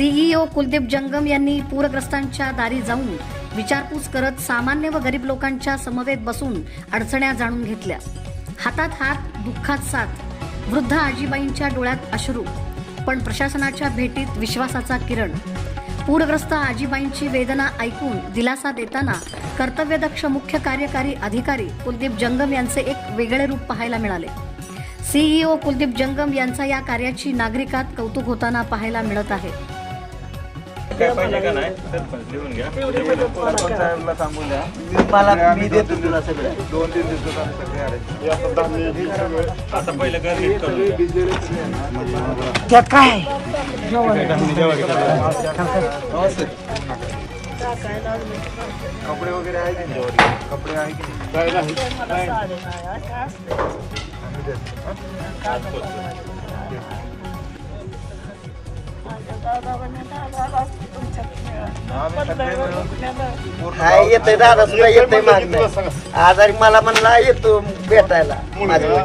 CEO Kuldeep जंगम यांनी पूरग्रस्तांच्या दारी जाऊन विचारपूस करत सामान्य व गरीब लोकांच्या समवेत बसून अडचण्या जाणून घेतल्या. हातात हात दुःखात साथ. वृद्ध आजीबाईंच्या डोळ्यात अश्रू. पण प्रशासनाच्या भेटीत विश्वासाचा किरण. पूरग्रस्त आजीबाईंची वेदना ऐकून दिलासा देताना कर्तव्यदक्ष मुख्य कार्यकारी अधिकारी कुलदीप जंगम यांचे एक वेगळे रूप पाहायला मिळाले. सीईओ कुलदीप जंगम यांचा या कार्याची नागरिकात कौतुक होताना पाहायला मिळत आहे. काय पाहिजे का नाही? सरपंच लिहून घ्या. सरपंच साहेबला सांगून द्या. मला मी देतो तुला सगळं. दोन तीन दिवसात आम्ही सगळे आता पहिलं घर नीट. त्यात काय? कपडे वगैरे आहे की नाही? कपडे आहे की नाही? आम्ही येतंय दादा सुद्धा येतंय मागणं. आजारी मला म्हणला येतो भेटायला. माझ्या